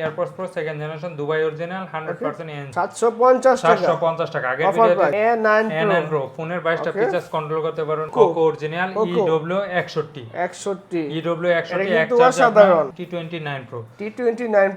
AirPods pro second generation Dubai original hundred percent N সাতশো পঞ্চাশ টাকা। চারশো পঞ্চাশ টাকা। আগের ভিডিওতে price A nine N N pro ফোনের বাইশটা Okay. ফিচার্স কন্ট্রোল করতে পারবেন। Cocoa original. ডব্লিউ একষট্টি। একষট্টি। ই ডব্লিউ এক টি টোয়েন্টি নাইন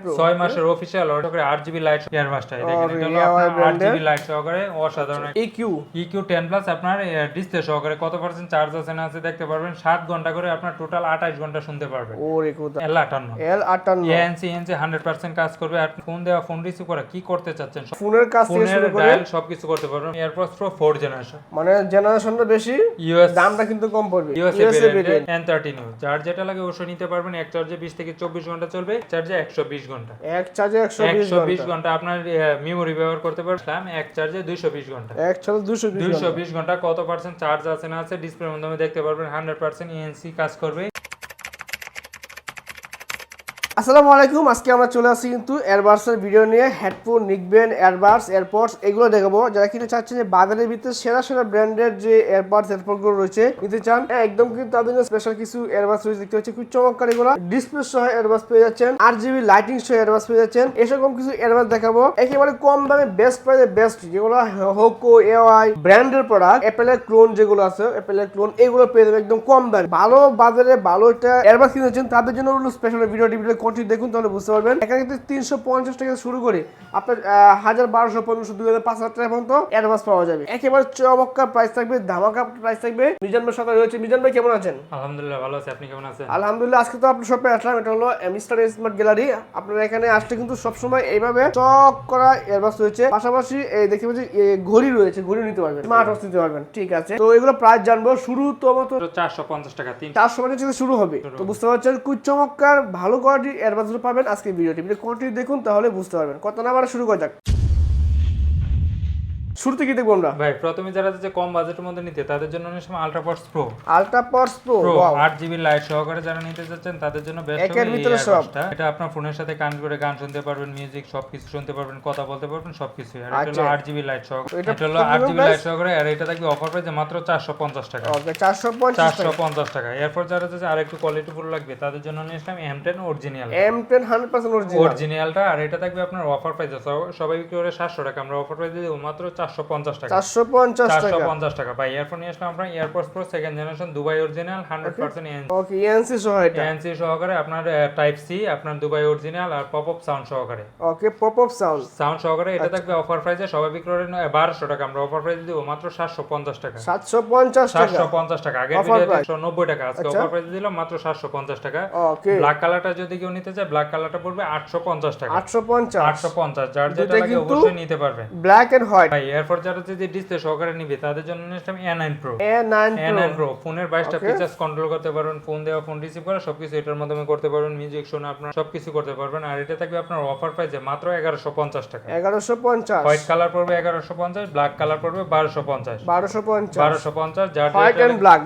প্রো ছয় মাসের অফিসিয়াল অর্ডার করে আট জিবি লাইট এয়ারবাসটা দেখেন আর এটা হলো লাইট সহকারে অসাধারণ ইকিউ ইকিউ টেন প্লাস আপনার ডিসপ্লে সহকারে কত পার্সেন্ট চার্জ আছে না আছে দেখতে পারবেন। সাত ঘণ্টা করে আপনার টোটাল আঠাশ ঘণ্টা শুনতে পারবেন। ওরে কোথা এল আটান্ন। এল আটান্ন। এএনসি এনসি হান্ড্রেড পার্সেন্ট কাজ করবে আর ফোন দেওয়া ফোন রিসিভ করা কি করতে চাচ্ছেন? ফোনের কাছ থেকে শুরু করে সবকিছু করতে পারবেন। এয়ারপোর্টস প্রো ফোর জেনারেশন মানে জেনারেশনটা বেশি ইউএস দামটা কিন্তু কম পড়বে। ভেরিয়েন্ট এন থার্টি নিউ যার যেটা লাগে অবশ্যই নিতে পারবেন। এক চার্জে বিশ থেকে চব্বিশ ঘণ্টা চলবে চার্জে একশো বিশ ঘণ্টা। এক চার্জে একশো বিশ একশো বিশ ঘণ্টা ঘণ্টা আপনার মেমোরি ব্যবহার করতে পারলাম এক চার্জে দুইশো বিশ ঘণ্টা। এক চার্জে দুশো বিশ দুইশো ঘণ্টা কত পার্সেন্ট চার্জ আছে না আছে ডিসপ্লের মাধ্যমে দেখতে পারবেন। হান্ড্রেড পার্সেন্ট ইএনসি কাজ করবে। আসসালামু আলাইকুম, আজকে আমরা চলে আসছি কিন্তু এয়ারবাডসের ভিডিও নিয়ে হেডফোন নিকবেন এয়ারবাডস এয়ারপডস এগুলো দেখাবো। যারা কিনা চাচ্ছেন যে বাজারের ভিতরে সেরা সেরা ব্র্যান্ডের যে এয়ারবাডস এয়ারপডগুলো রয়েছে, নিতে চান একদম কিন্তু তাদের স্পেশাল কিছু এয়ারবাডস রয়েছে দেখতে পাচ্ছি। খুব চমৎকার এগুলো। ডিসপ্লে সহ এয়ারবাডস পেয়ে যাচ্ছেন আর জিবি লাইটিং সহ এয়ারবাডস পেয়ে যাচ্ছেন। এসব কিছু এয়ারবাডস দেখাবো। একেবারে কম দামে বেস্ট প্রাইসে বেস্ট যেগুলো হোকো এআই ব্র্যান্ডের প্রোডাক্ট অ্যাপেলের ক্লোন যেগুলো আছে অ্যাপেলের ক্লোন এগুলো পেয়ে যাবেন একদম কম দামে। ভালো বাজারে ভালো একটা এয়ারবাডস কিনেছেন, তাদের জন্য স্পেশাল ভিডিও ভিডিও কন্টিনিউ দেখুন তাহলে বুঝতে পারবেন। এখানে কিন্তু তিনশো পঞ্চাশ টাকা থেকে শুরু করে আপনার হাজার বারোশো পনেরোশো দুই হাজার পাঁচ হাজার টাকা পর্যন্ত অ্যাডভান্স পাওয়া যাবে। একেবারে চমৎকার প্রাইস থাকবে ধামাকা প্রাইস থাকবে। মিজান ভাই সাথে রয়েছে। মিজান ভাই কেমন আছেন? আলহামদুলিল্লাহ ভালো আছে। আপনি কেমন আছেন? আলহামদুলিল্লাহ আজকে তো আপনার শপে আসলাম। এটা হলো মিস্টার স্মার্ট গ্যালারি আপনারা এখানে আসলে কিন্তু সবসময় এইভাবে চক করা এয়ারবাস রয়েছে। পাশাপাশি এই দেখতে পাচ্ছি এ, ঘড়ি রয়েছে। ঘড়ি নিতে পারবেন স্মার্ট ওয়াচ নিতে পারবেন। ঠিক আছে। তো এগুলো প্রাইস জানব। শুরু তো মতো চারশো পঞ্চাশ টাকা তিন চার সময় থেকে শুরু হবে। তো বুঝতে পারছেন খুব চমৎকার ভালো কোয়ালিটির এয়ারবাস পাবেন। আজকে ভিডিওটি ভিডিও কোয়ালিটি দেখুন, তাহলে বুঝতে পারবেন। কত নাম্বার শুরু করা যাক। শুরুতে কি দেখব আমরা? ভাই প্রথমে যারা যে কম বাজেটের মধ্যে নিতে তাদের জন্য অনেক সময় UltraPods pro ultra pods pro pro আট জিবি লাইট সহকারে যারা নিতে যাচ্ছেন তাদের জন্য বেস্ট একের ভিতরে সব। এটা আপনার ফোনের সাথে কানেক্ট করে গান শুনতে পারবেন মিউজিক সবকিছু শুনতে পারবেন কথা বলতে পারবেন সবকিছু আর এটা হলো আচ্ছা। আট জিবি লাইট সহকারে। এটা হলো কত আট জিবি লাইট সহকারে আর এটা থাকবে অফার প্রাইসে মাত্র চারশো পঞ্চাশ টাকা। ওকে চারশো পঞ্চাশ চারশো পঞ্চাশ টাকা। এরপর যারা যাচ্ছে আর একটু কোয়ালিটি ফুল লাগবে তাদের জন্য নিয়ে আসলাম M ten original M ten hundred percent original অরিজিনালটা আর এটা থাকবে আপনার অফার প্রাইসে সবাই করে সাতশো টাকা আমরা অফার প্রাইসে দেবো মাত্র চারশো পঞ্চাশ টাকা। চারশো পঞ্চাশ চারশো টাকা পঞ্চাশ টাকা। ভাই এরপর নিয়ে আসলাম আমরা AirPods pro second generation Dubai original hundred percent okay NC সহ এটা? এনসি সহকারে আপনার টাইপ সি আপনার দুবাই অরিজিনাল আর পপ আপ সাউন্ড সহকারে। Okay pop up sound sound সহকারে আচ্ছা। এটা থাকবে অফার প্রাইসে সবাই বিক্রি করে বারোশো টাকা আমরা অফার প্রাইসে দেবো মাত্র সাতশো পঞ্চাশ টাকা। সাতশো পঞ্চাশ টাকা। সাতশো পঞ্চাশ টাকা। আগের Offer ভিডিওতে price। একশো নব্বই টাকা আজকে আচ্ছা। অফার প্রাইসে দিলাম মাত্র সাতশো পঞ্চাশ টাকা। ওকে ব্ল্যাক কালারটা যদি কেউ নিতে চায় ব্ল্যাক কালারটা পড়বে আটশো পঞ্চাশ টাকা। আটশো পঞ্চাশ। আটশো পঞ্চাশ যার যেটা লাগে অবশ্যই নিতে পারবেন ব্ল্যাক এন্ড হোয়াইট এরপর যারা যদি ডিসপ্লে সহকারে নিবে তাদের জন্য নিয়েছিলাম A nine pro A nine pro ফোনের বাইশটা. ফিচার্স কন্ট্রোল করতে পারবেন ফোন দেওয়া ফোন রিসিভ করা সবকিছু এটার মাধ্যমে করতে পারবেন মিউজিক শোনা আপনার সবকিছু করতে পারবেন। আর এটা থাকবে আপনার অফার প্রাইসে মাত্র এগারোশো পঞ্চাশ টাকা। এগারোশো পঞ্চাশ। হোয়াইট কালার পড়বে এগারোশো পঞ্চাশ ব্ল্যাক কালার পড়বে বারোশো পঞ্চাশ। বারোশো পঞ্চাশ। বারোশো পঞ্চাশ যার.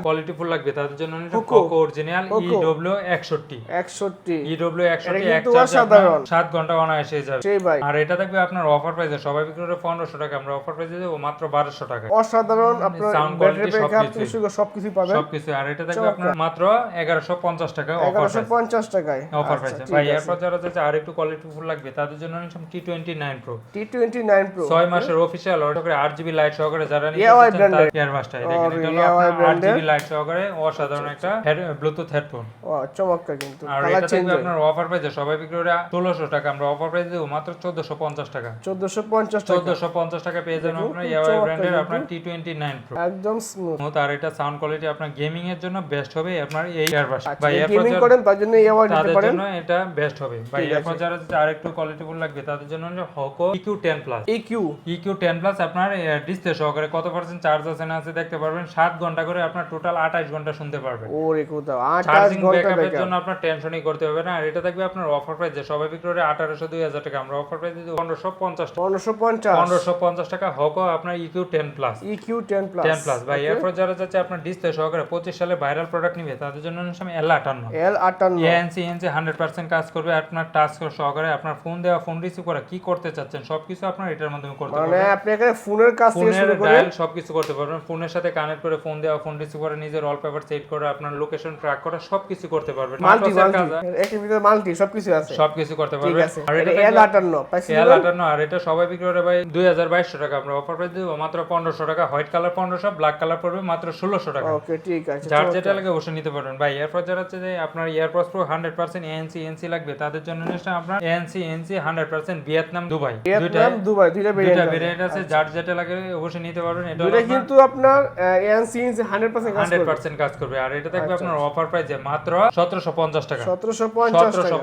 কোয়ালিটি ফুল লাগবে তাদের জন্য. Coco original E Coco. W একষট্টি। একষট্টি। ই ডব্লিউ একষট্টি এক চার্জে সাত ঘণ্টা অনায়াসে যাবে। আর এটা থাকবে আপনার অফার প্রাইসে সবাই বিক্রি করে পনেরোশো টাকা আমরা অফার প্রাইসে দেবো মাত্র বারোশো টাকা। অসাধারণ আপনার ব্যাটারি quality ব্যাকআপ সবকিছুই। থেকে সবকিছু পাবেন। সবকিছু আর এটা থাকবে আপনার মাত্র এগারোশো পঞ্চাশ টাকা অফার এগারোশো পঞ্চাশ টাকায়। অফার আচ্ছা, প্রাইসে ভাই এরপর যারা যাচ্ছে আর একটু কোয়ালিটি ফুল লাগবে তাদের জন্য নিলাম T twenty nine pro T twenty nine pro ছয় মাসের অফিসিয়াল অর্ডার করে আট জিবি লাইট সহকারে যারা নিতে দেখেন এটা হলো আট জিবি লাইট সহকারে অসাধারণ একটা ব্লুটুথ হেডফোন ও চমৎকার কিন্তু। আর এটা থাকবে আপনার অফার প্রাইসে সবাই বিক্রি করে ষোলোশো টাকা। আমরা অফার প্রাইস দেবো মাত্র চোদ্দশো পঞ্চাশ টাকা। চোদ্দশো পঞ্চাশ টাকা। চোদ্দশো পঞ্চাশ টাকা পেয়ে যাবেন দেখুন, আপনার ইয়াওয়াই ব্র্যান্ডের আপনার টি টোয়েন্টি নাইন প্রো একদম স্মুথ আর এটা সাউন্ড কোয়ালিটি আপনার গেমিং এর জন্য বেস্ট হবে আপনার এই এয়ারবাস বা গেমিং করেন তার জন্য এই নিতে পারেন। জন্য এটা বেস্ট হবে। বা ঠিক যারা আরেকটু কোয়ালিটিফুল লাগবে তাদের জন্য হকো ইকিউ টেন প্লাস এই ইকিউ টেন প্লাস আপনার ডিসপ্লে সহকারে কত পার্সেন্ট চার্জ আছে না আছে দেখতে পারবেন। সাত ঘণ্টা করে আপনার টোটাল আঠাশ ঘণ্টা শুনতে পারবেন। ওরে কোথাও আট আট ঘণ্টা জন্য আপনার টেনশনই করতে হবে না। আর এটা থাকবে আপনার অফার প্রাইস যে সবাই বিক্রি করে আঠারোশো দুই হাজার টাকা। আমরা অফার প্রাইস দিচ্ছি পনেরোশো পঞ্চাশ। পনেরোশো পঞ্চাশ। পনেরোশো পঞ্চাশ টাকা হকো আপনার EQ ten plus EQ ten plus ten plus ভাই এরপর যারা যাচ্ছে আপনার ডিসপ্লে সহকারে পঁচিশ সালে ভাইরাল প্রোডাক্ট নিবে তাদের জন্য আমি এল আটান্ন। এল আটান্ন। এএনসি এনসি হান্ড্রেড পার্সেন্ট কাজ করবে আপনার টাচ সহকারে আপনার ফোন দেওয়া ফোন রিসিভ করা কি করতে চাচ্ছেন সবকিছু আপনার এটার মাধ্যমে করতে মানে পারবেন। আপনি এখানে ফোনের কাজ থেকে শুরু করে ডায়াল সবকিছু করতে পারবেন। ফোনের সাথে কানেক্ট করে ফোন দেওয়া ফোন রিসিভ করে নিজের ওয়ালপেপার সেট করে আপনার লোকেশন ট্র্যাক করা সবকিছু করতে পারবেন। Multi multi. ভিতরে মাল্টি সবকিছু আছে। সবকিছু করতে পারবেন। আর এটা এল আটান্ন এল আটান্ন আর এটা সবাই বিক্রি করে ভাই দুই হাজার বাইশশো টাকা আমরা অফার প্রাইস দিব। মাত্র পনেরোশো টাকা। হোয়াইট কালার পনেরোশো ব্ল্যাক কালার পড়বে মাত্র ষোলোশো টাকা। ওকে ঠিক আছে। যার যেটা লাগে অবশ্যই নিতে পারবেন। ভাই এরপর যারা হচ্ছে যে আপনার AirPods pro hundred percent ANC NC লাগবে তাদের জন্য নিশ্চয় আপনার ANC NC hundred percent Vietnam Dubai Vietnam Dubai দুইটা দুইটা ভেরিয়েন্ট আছে। যার যেটা লাগে অবশ্যই নিতে পারবেন। এটা দুইটা কিন্তু আপনার এনসি হান্ড্রেড পার্সেন্ট কাজ হান্ড্রেড করবে পার্সেন্ট কাজ করবে। আর এটা আচ্ছা। থাকবে আপনার অফার প্রাইসে মাত্র সতেরোশো পঞ্চাশ টাকা। সতেরোশো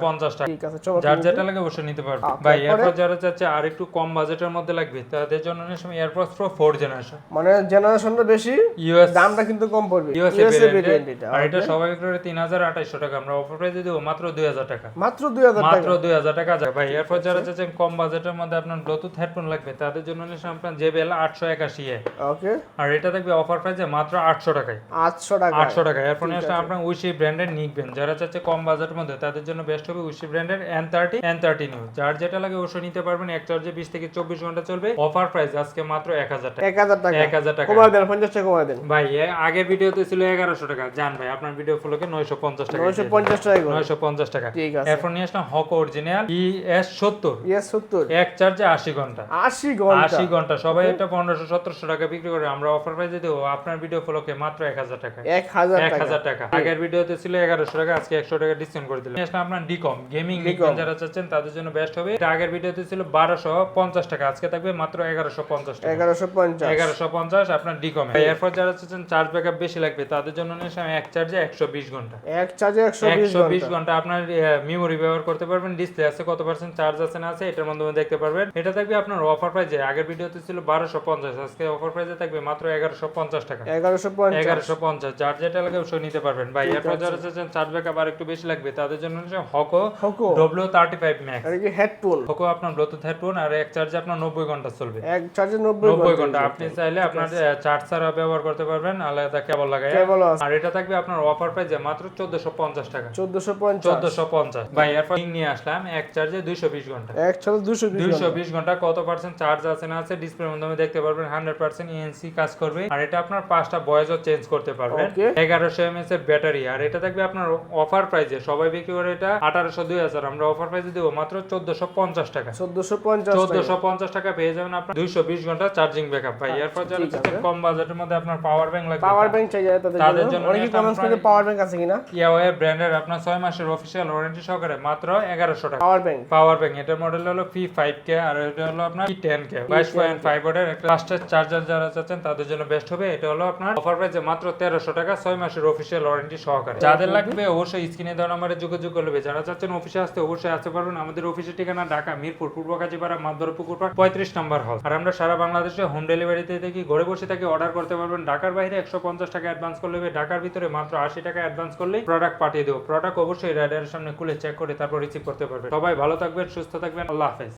পঞ্চাশ টাকা। ঠিক আছে যার যেটা লাগে অবশ্যই নিতে পারবে আচ্ছা, ভাই? এরপর যারা চাচ্ছে আর একটু কম বাজেটের মধ্যে লাগবে তাদের জন্য এয়ারপোর্ট প্রো ফোর জেনারেশন মানে জেনারেশনটা বেশি ইউএস দামটা কিন্তু কম পড়বে। ভেরিয়েন্ট এটা আর এটা সবাই করে তিন হাজার আঠাইশশো টাকা আমরা অফার প্রাইসে দেবো মাত্র দুই হাজার টাকা। মাত্র দুই হাজার টাকা। মাত্র দুই হাজার টাকা যায় ভাই এরপর যারা চাচ্ছেন কম বাজেটের মধ্যে আপনার ব্লুটুথ হেডফোন লাগবে তাদের জন্য নিশ্চয়ই আপনার জেবেল আটশো এ ওকে আর এটা থাকবে অফার প্রাইসে মাত্র আটশো টাকায়। আটশো টাকা আটশো টাকা এরপর নিশ্চয় আপনার উইশি ব্র্যান্ডের নিকবেন যারা চাচ্ছে কম বাজেটের মধ্যে তাদের জন্য বেস্ট হবে উইশি ব্র্যান্ডের N thirty N thirty new যার যেটা লাগে অবশ্যই নিতে পারবেন। এক চার্জে বিশ থেকে চব্বিশ ঘণ্টা চলবে। অফার প্রাইস আজকে মাত্র এক হাজার টাকা। এক হাজার টাকা। এক হাজার টাকা। কমায় দেন পঞ্চাশ টাকা কমায় দেন। ভাই এ আগের ভিডিওতে ছিল এগারোশো টাকা। জান ভাই আপনার ভিডিও ফুলকে নয়শো পঞ্চাশ টাকা। নয়শো পঞ্চাশ টাকা নয়শো পঞ্চাশ টাকা। ঠিক আছে। এরপর নিয়ে আসলাম হক অরিজিনাল ই এস সত্তর। ইয়েস সত্তর। এক চার্জে আশি ঘণ্টা। আশি ঘণ্টা। আশি ঘণ্টা। সবাই এটা পনেরোশো সতেরোশো টাকা বিক্রি করে। আমরা অফার প্রাইসে দেবো আপনার ভিডিও ফলোকে মাত্র এক হাজার টাকা। এক হাজার এক টাকা হাজার টাকা। আগের ভিডিওতে ছিল এগারোশো টাকা আজকে একশো টাকা ডিসকাউন্ট করে দিলাম। আসলে আপনার ডিকম গেমিং। যারা চাচ্ছেন তাদের জন্য বেস্ট হবে। এটা আগের ভিডিওতে ছিল বারোশো পঞ্চাশ টাকা। আজকে থাকবে মাত্র এগারোশো পঞ্চাশ এগারোশো পঞ্চাশ। এগারোশো পঞ্চাশ আপনার ডিকম এরপর যারা চাচ্ছেন চার্জ ব্যাকআপ বেশি লাগবে তাদের জন্য নিয়ে আমি এক চার্জে একশো বিশ ঘণ্টা। এক চার্জে একশো বিশ একশো বিশ ঘণ্টা আপনার মেমোরি ব্যবহার করতে পারবেন ডিসপ্লে আছে কত পার্সেন্ট চার্জ আছে না আছে এটার মাধ্যমে দেখতে পারবেন। এটা থাকবে আপনার অফার প্রাইজে আগের ভিডিওতে ছিল বারোশো পঞ্চাশ আজকে অফার প্রাইজে থাকবে মাত্র এগারোশো পঞ্চাশ টাকা। এগারোশো পঞ্চাশ। এগারোশো পঞ্চাশ যার যেটা লাগে অবশ্যই নিতে পারবেন। ভাই এরপর যারা চাচ্ছেন চার্জ ব্যাকআপ আর একটু বেশি লাগবে তাদের জন্য Hoco Hoco W thirty five max headphone Hoco আপনার ব্লুটুথ হেডফোন আর এক চার্জে আপনার নব্বই ঘণ্টা চলবে। এক চার্জে নব্বই নব্বই ঘণ্টা ঘণ্টা। আপনি চাইলে আপনার চার্জ ছাড়া ব্যবহার করতে পারবেন আলাদা কেবল কেবল আর এটা থাকবে আপনার অফার প্রাইসে মাত্র চোদ্দশো পঞ্চাশ টাকা। চোদ্দশো পঞ্চাশ। চোদ্দশো পঞ্চাশ। ভাই এরপর নিয়ে আসলাম এক চার্জে দুইশো বিশ ঘণ্টা। এক চার্জে দুশো বিশ দুইশো ঘণ্টা। বিশ ঘণ্টা কত পার্সেন্ট চার্জ আছে না আছে ডিসপ্লের মাধ্যমে দেখতে পারবেন হান্ড্রেড পার্সেন্ট ইএনসি কাজ করবে। আর এটা আপনার পাঁচটা বয়সও চেঞ্জ করতে পারবেন. এগারোশো এমএস এর ব্যাটারি আর এটা থাকবে আপনার অফার প্রাইসে সবাই বিক্রি করে এটা আঠারোশো দুই হাজার। আমরা অফার প্রাইসে দেবো মাত্র চোদ্দশো পঞ্চাশ টাকা। চোদ্দশো পঞ্চাশ টাকা। চোদ্দশো পঞ্চাশ টাকা পেয়ে যাবেন আপনার। দুইশো বিশ ঘণ্টা চার্জিং ব্যাকআপ ভাই এরপর যারা কম বাজেটের মধ্যে আপনার পাওয়ার ব্যাংক লাগবে পাওয়ার ব্যাংক চাই যায় তাদের তাদের জন্য। অনেকে কমেন্টস করে পাওয়ার ব্যাংক আছে কিনা? ইয়াওয়ে ব্র্যান্ডের আপনার ছয় মাসের অফিসিয়াল ওয়ারেন্টি সহকারে মাত্র এগারোশো টাকা। পাওয়ার ব্যাংক পাওয়ার ব্যাংক এটার মডেল হলো পি ফাইভ কে আর এটা হলো আপনার পি টেন কে বাইশ পয়েন্ট ফাইভ ওয়াটের একটা ফাস্টেস্ট চার্জার যারা চাচ্ছেন তাদের জন্য বেস্ট হবে। এটা হলো আপনার অফার প্রাইসে মাত্র তেরোশো টাকা ছয় মাসের অফিসিয়াল ওয়ারেন্টি সহকারে। যাদের লাগবে অবশ্যই স্ক্রিনে দেওয়া নাম্বারে যোগাযোগ করবে যারা চাচ্ছেন অফিসে আসতে অবশ্যই আসতে পারবেন। আমাদের অফিসের ঠিকানা ঢাকা মিরপুর পূর্ব কাজীপাড়া মাদর পুকুর পাড় পঁয়ত্রিশ নাম্বার হল আর আমরা সারা বাংলাদেশে হোম ডেলিভারিতে দেখি ঘরে বসে থেকে অর্ডার করতে পারবেন। ঢাকার বাইরে একশো পঞ্চাশ টাকা অ্যাডভান্স করলে হবে। ঢাকার ভিতরে মাত্র আশি টাকা অ্যাডভান্স করলেই প্রোডাক্ট পাঠিয়ে দেবো। প্রোডাক্ট অবশ্যই রাইডারের সামনে খুলে চেক করে তারপর রিসিভ করতে পারবে সবাই ভালো থাকবেন, সুস্থ থাকবেন। আল্লাহ হাফেজ।